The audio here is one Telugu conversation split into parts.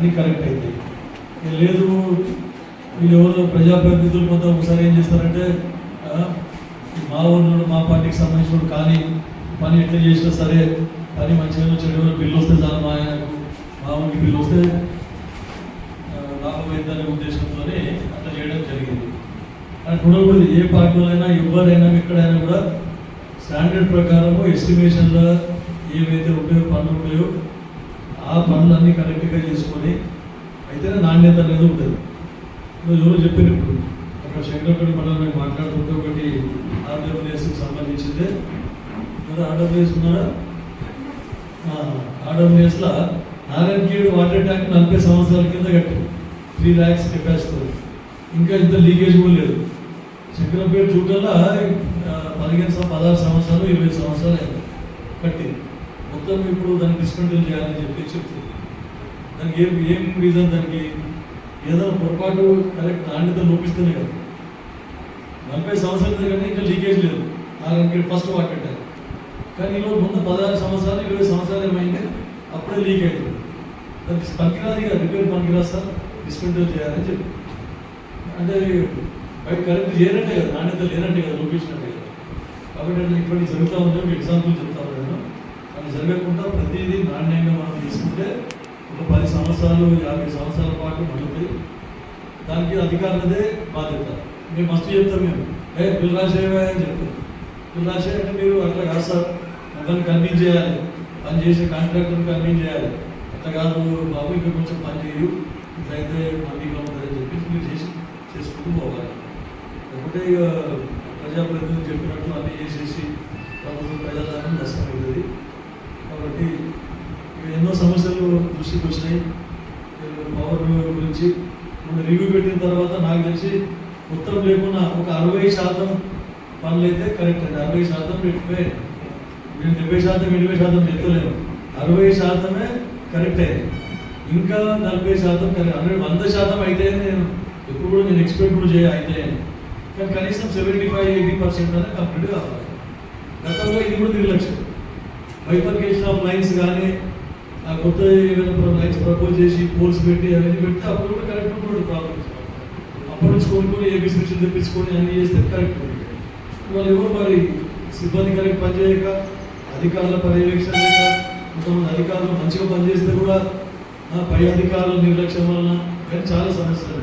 అని కరెక్ట్ అయితే లేదు వీళ్ళు ఎవరో ప్రజాప్రతినిధులు ఒకసారి ఏం చేస్తారంటే మా ఊళ్ళో మా పార్టీకి సంబంధించిన కానీ పని ఎట్లా చేసినా సరే పని మంచిగా చెడు బిల్లు వస్తే చాలు మా ఆయనకు మా ఊరికి బిల్లు వస్తే లాభమైందనే ఉద్దేశంతోనే అట్లా చేయడం జరిగింది. అట్లా ఉండకూడదు ఏ పార్టీలైనా ఎవరైనా ఎక్కడైనా కూడా స్టాండర్డ్ ప్రకారము ఎస్టిమేషన్లో ఏవైతే ఉంటాయో పనులు ఉంటాయో ఆ పనులన్నీ కరెక్ట్గా చేసుకొని అయితేనే నాణ్యత అనేది ఉంటుంది. ఎవరో చెప్పారు ఇప్పుడు. అక్కడ శంకరపల్లి మండలం మేము మాట్లాడుకుంటే ఒకటి ఆంధ్రప్రదేశ్కి సంబంధించింది. మరి ఆంధ్రప్రదేశ్ ఉన్నారా? ఆంధ్రప్రదేశ్లో నారాయణగేడ్ వాటర్ ట్యాంక్ నలభై సంవత్సరాల కింద కట్టారు త్రీ ల్యాక్స్ కెపాసిటీ ఇంకా ఇంత లీకేజ్ కూడా లేదు. శంకరపేట చూడాల పదిహేను పదహారు సంవత్సరాలు ఇరవై సంవత్సరాలు కట్టింది. మొత్తం ఇప్పుడు దాన్ని డిస్మెంటల్ చేయాలని చెప్పి చెప్తుంది. దానికి ఏం ఏం రీజన్ దానికి? ఏదైనా పొరపాటు కరెక్ట్ నాణ్యత లోపిస్తేనే కదా. నలభై సంవత్సరాల దగ్గర ఇంకా లీకేజ్ లేదు. నాలుగు ఫస్ట్ వాకెట్ కానీ ఈరోజు ముందు పదహారు సంవత్సరాలు ఇరవై సంవత్సరాలు ఏమైంది? అప్పుడే లీక్ అవుతుంది దానికి పనికిరాదు ఇక రిపేర్ పనికిరా సార్. డిస్మెంటల్ చేయాలని చెప్పి. అంటే బయట కరెక్ట్ చేయనట్టే కదా నాణ్యత లేనట్టే కదా లొకేషన్ అంటే కదా. కాబట్టి అట్లా ఇప్పటికి జరుగుతూ ఉంటే మీకు ఎగ్జాంపుల్ చెప్తాను. జరగకుండా ప్రతిదీ నాణ్యంగా మనం తీసుకుంటే ఒక పది సంవత్సరాలు యాభై సంవత్సరాల పాటు మళ్ళీ దానికి అధికారులదే బాధ్యత. మేము మస్తు చెప్తాం మేము ఏ బిల్ రాసేవా అని చెప్తాం బిల్ రాసే అంటే మీరు అట్లా కాదు సార్. ఒకరిని కన్విన్స్ చేయాలి. పని చేసే కాంట్రాక్టర్ని కన్విన్స్ చేయాలి. అట్లా కాదు బాబు ఇంకా కొంచెం పని చేయు. ఇట్లయితే మందిగా ఉంటుందని చెప్పి మీరు చేసి చేసుకుంటూ పోవాలి. ఒకటే ఇక ప్రజాప్రతినిధులు చెప్పినట్టు అన్నీ చేసేసి ప్రభుత్వం ప్రజాదానం నష్టమవుతుంది కాబట్టి ఇక ఎన్నో సమస్యలు దృష్టికి వచ్చినాయి. పవర్ గురించి మన రివ్యూ పెట్టిన తర్వాత నాకు తెలిసి మొత్తం లేకుండా ఒక అరవై శాతం పనులు అయితే కరెక్ట్ అండి. అరవై శాతం పెట్టిపోయి. నేను డెబ్బై శాతం ఎనభై శాతం చెప్తలేను అరవై శాతమే కరెక్ట్ అయింది ఇంకా నలభై శాతం కరెక్ట్ హండ్రెడ్ వంద శాతం అయితే నేను ఎప్పుడు కూడా నేను ఎక్స్పెక్ట్ కూడా చేయ అయితే కానీ కనీసం సెవెంటీ ఫైవ్ ఎయిటీ పర్సెంట్ అనేది కంప్లీట్ కావాలి గతంలో ఇది కూడా నిర్లక్ష్యం బైఫర్కేషన్ ఆఫ్ లైన్స్ కానీ ఆ కొత్త ఏమైనా లైన్స్ ప్రపోజ్ చేసి పోల్స్ పెట్టి అవన్నీ పెడితే అప్పుడు కూడా కరెక్ట్ ఉంటుంది ప్రాబ్లమ్స్ అప్పటి నుంచి కొనుక్కొని ఏ మిషన్ తెప్పించుకొని అన్ని చేస్తే కరెక్ట్ ఉంటుంది వాళ్ళు ఎవరు మరి సిబ్బంది కరెక్ట్ పనిచేయక అధికారుల పర్యవేక్షణ లేక కొంతమంది అధికారులు మంచిగా పనిచేస్తే కూడా ఆ, పై అధికారుల నిర్లక్ష్యం వలన కానీ చాలా సమస్యలు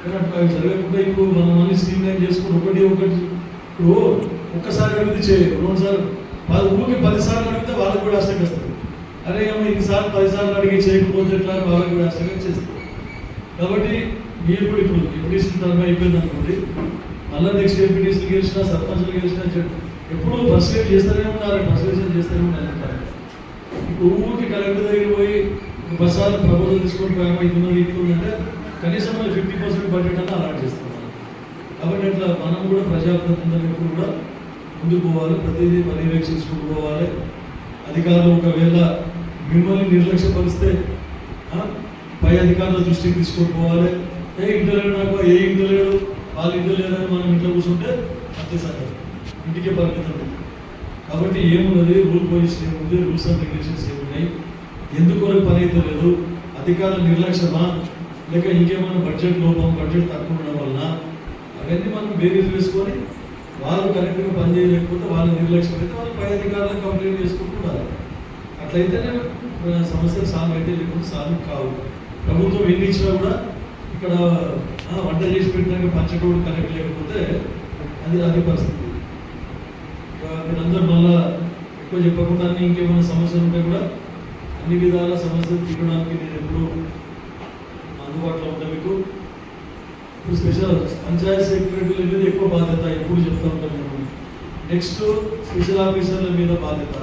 కానీ అవి జరగకుండా ఇప్పుడు మనం అన్ని స్ట్రీమ్ లైన్ చేసుకుని ఒకటి ఒకటి ఇప్పుడు ఒక్కసారి అడిగితే చేయరు రెండుసార్లు పది ఊరికి పదిసార్లు అడిగితే వాళ్ళకి కూడా అసలు వస్తుంది. అరే ఏమో ఇన్నిసార్లు పదిసార్లు అడిగి చేయకపోతే ఎట్లా? వాళ్ళకి కూడా అసలు చేస్తారు కాబట్టి మీరు కూడా ఇప్పుడు ఎంపీసీ తరఫు అయిపోయింది అనుకోండి మళ్ళీ నెక్స్ట్ ఎంపీటీసీ గెలిచినా సర్పంచ్లు గెలిచినా ఎప్పుడు పర్సువేట్ చేస్తూనే ఉన్నారు పర్సువేషన్ చేస్తూనే ఉన్నారు అంటారు. ఇప్పుడు ఊరికి కలెక్టర్ దగ్గర పోయి బస్సాలు ప్రపోజల్ తీసుకొని పోయామో ఇది ఉన్నది ఇది కనీసం వాళ్ళు ఫిఫ్టీ పర్సెంట్ బడ్జెట్ అన్న అలాట్ చేస్తున్నారు కాబట్టి అట్లా మనం కూడా ప్రజాప్రతినిధులు కూడా ముందుకు పోవాలి ప్రతిదీ పర్యవేక్షించుకుంటూ పోవాలి. అధికారులు ఒకవేళ మిమ్మల్ని నిర్లక్ష్యపరిస్తే పై అధికారుల దృష్టికి తీసుకొని పోవాలి. ఏ ఇంటలేడు లేడు నాకు ఏ ఇంటలేడు లేడు వాళ్ళ ఇంట్లో లేదని మనం ఇంట్లో కూర్చుంటే అంతే సంగతి. ఇంటికే పరిమితం ఉంది. కాబట్టి ఏమున్నది? రూల్ పొజిషన్ ఏముంది? రూల్స్ అండ్ రెగ్యులేషన్స్ ఏమున్నాయి? ఎందుకు పని అయితే లేదు? అధికారుల నిర్లక్ష్యమా? లేక ఇంకేమైనా బడ్జెట్ లోపం బడ్జెట్ తక్కువ ఉండడం వలన అవన్నీ మనం బేరీలు వేసుకొని వాళ్ళు కరెక్ట్గా పని చేయలేకపోతే వాళ్ళు నిర్లక్ష్యం అయితే వాళ్ళు పై అధికారులు కంప్లైంట్ చేసుకుంటున్నారు. అట్లయితేనే సమస్యలు సాల్వ్ అయితే లేకపోతే సాల్వ్ కావు. ప్రభుత్వం ఎన్ని ఇచ్చినా కూడా ఇక్కడ వంట చేసి పెట్టినాక పంచకోడు కరెక్ట్ లేకపోతే అది అది పరిస్థితి. మీరందరూ మళ్ళా ఎక్కువ చెప్పకుండా ఇంకేమైనా సమస్యలు ఉంటే కూడా అన్ని విధాల సమస్యలు తీరడానికి నేను ఎప్పుడూ అందుబాటులో ఉంటా మీకు. ఇప్పుడు స్పెషల్ పంచాయత్ సెక్రటరీల మీద ఎక్కువ బాధ్యత ఎప్పుడు చెప్తా ఉంటాను నేను. నెక్స్ట్ స్పెషల్ ఆఫీసర్ల మీద బాధ్యత.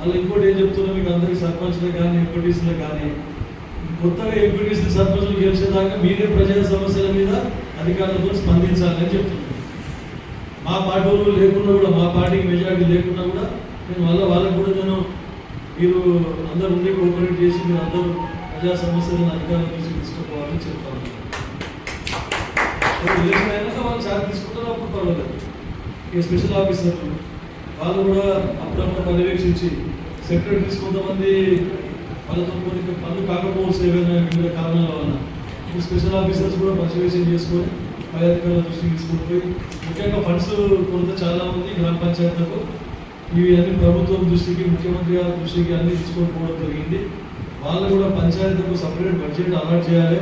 అలా ఇంకోటి ఏం చెప్తున్నా మీకు అందరికి సర్పంచ్లు కానీ ఎంపీటీసీలు కానీ కొత్తగా ఎంపీటీసీ సర్పంచ్లు గెలిచేదాకా మీరే ప్రజా సమస్యల మీద అధికారులతో స్పందించాలని చెప్తున్నాను మా పార్టీ వాళ్ళు లేకున్నా కూడా మా పార్టీకి మెజారిటీ లేకుండా కూడా నేను మళ్ళీ వాళ్ళకు కూడా నేను మీరు అందరూ ఉండి కోఆపరేట్ చేసి మీరు అందరూ ప్రజా సమస్యలను అధికారుల దృష్టికి తీసుకుపోవాలని చెప్తాను. ఎలక్షన్ వాళ్ళు చార్జ్ తీసుకుంటారు అప్పుడు పర్వాలేదు. ఇక స్పెషల్ ఆఫీసర్లు వాళ్ళు కూడా అప్పుడప్పుడు పర్యవేక్షించి సెక్రటరీస్ కొంతమంది వాళ్ళతో కొన్ని పనులు కాకపోవచ్చు ఏవైనా వివిధ కారణాల వలన. ఈ స్పెషల్ ఆఫీసర్స్ కూడా పర్యవేక్షణ చేసుకొని పై అధికారుల దృష్టికి తీసుకుంటే ముఖ్యంగా ఫండ్స్ కొరత చాలా ఉంది గ్రామ పంచాయతీలకు. ఇవి అన్ని ప్రభుత్వం దృష్టికి ముఖ్యమంత్రి గారి దృష్టికి అన్ని తీసుకొని పోవడం జరిగింది. వాళ్ళు కూడా పంచాయతీలకు సపరేట్ బడ్జెట్ అలాట్ చేయాలి.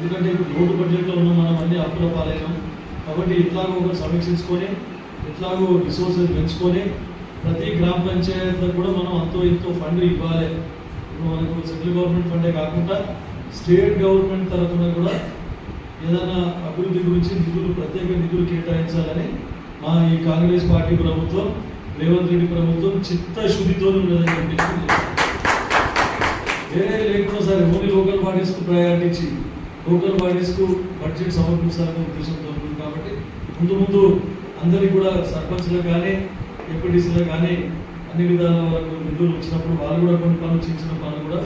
ఎందుకంటే ఇప్పుడు రోడ్డు బడ్జెట్లో ఉన్న మనం అన్ని అప్పుల పాలైనాం. కాబట్టి ఇట్లాగో ఒక సమీక్షించుకొని ఎట్లాగో రిసోర్సెస్ పెంచుకొని ప్రతి గ్రామ పంచాయతీలకు కూడా మనం అంతో ఎంతో ఫండ్ ఇవ్వాలి. ఇప్పుడు మనకు సెంట్రల్ గవర్నమెంట్ ఫండే కాకుండా స్టేట్ గవర్నమెంట్ తరఫున కూడా ఏదైనా అభివృద్ధి గురించి నిధులు ప్రత్యేక నిధులు కేటాయించాలని మా ఈ కాంగ్రెస్ పార్టీ ప్రభుత్వం రేవంత్ రెడ్డి ప్రభుత్వం చిత్తశుద్ధితో ఉన్నదని చెప్పేసి వేరే లేకుండా సరే ఓన్లీ లోకల్ బాడీస్కు ప్రయాణించి లోకల్ బాడీస్కు బడ్జెట్ సమర్పించాలనే ఉద్దేశంతో ఉంది. కాబట్టి ముందు ముందు అందరికీ కూడా సర్పంచ్లకు కానీ ఎంపీటీసీలకు కానీ అన్ని విధాల వరకు నిధులు వచ్చినప్పుడు వాళ్ళు కూడా కొన్ని పనులు చిన్న పనులు కూడా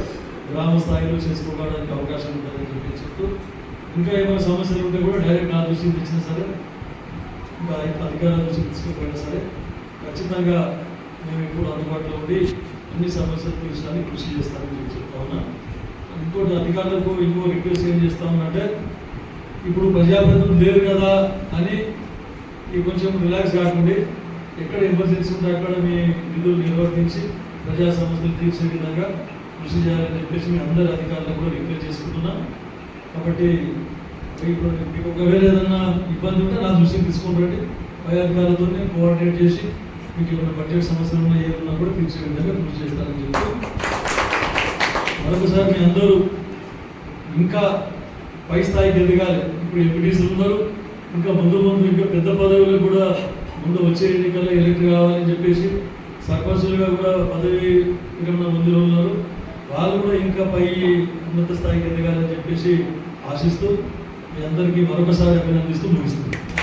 గ్రామ స్థాయిలో చేసుకోవడానికి అవకాశం ఉంటుందని చెప్పి చెప్తూ ఇంకా ఏమైనా సమస్యలు ఉంటే కూడా డైరెక్ట్ నా దృష్టికి తెచ్చినా సరే ఇంకా అధికారుల దృష్టికి తీసుకుపోయినా సరే ఖచ్చితంగా మేము ఇప్పుడు అందుబాటులో ఉండి అన్ని సమస్యలు తీర్చడానికి కృషి చేస్తామని చెప్పి చెప్తా ఇంకోటి అధికారులకు ఇంకో రిక్వెస్ట్ ఏం చేస్తా ఇప్పుడు ప్రజాప్రతినిధులు లేరు కదా అని ఈ కొంచెం రిలాక్స్ కాకుండా. ఎక్కడ ఎమర్జెన్సీ ఉంటే అక్కడ మీ విధులు నిర్వర్తించి ప్రజా సమస్యలు తీర్చే విధంగా కృషి చేయాలని చెప్పేసి మీ అందరి అధికారులకు కూడా రిక్వెస్ట్ చేసుకుంటున్నాం. కాబట్టి మీకు మీకు ఒకవేళ ఏదన్నా ఇబ్బంది ఉంటే నా దృష్టికి తీసుకొని రండి. పై అధికారులతో కోఆర్డినేట్ చేసి మీకు ఏమైనా బడ్జెట్ సమస్యలు ఉన్నా ఏమన్నా కూడా తీర్చే విధంగా కృషి చేస్తానని చెప్పి మరొకసారి మీ అందరూ ఇంకా పై స్థాయికి ఎదగాలి. ఇప్పుడు ఎంపీటీసీలు ఉన్నారు. ఇంకా ముందు ముందు ఇంకా పెద్ద పదవులకు కూడా ముందు వచ్చే ఎన్నికల్లో ఎలక్ట్ కావాలని చెప్పేసి సర్పంచులుగా కూడా పదవి విరమణ మందిలో ఉన్నారు. వాళ్ళు కూడా ఇంకా పై ఉన్నత స్థాయికి ఎదగాలని చెప్పేసి ఆశిస్తూ మీ అందరికీ మరొకసారి అభినందిస్తూ ముగిస్తున్నాను.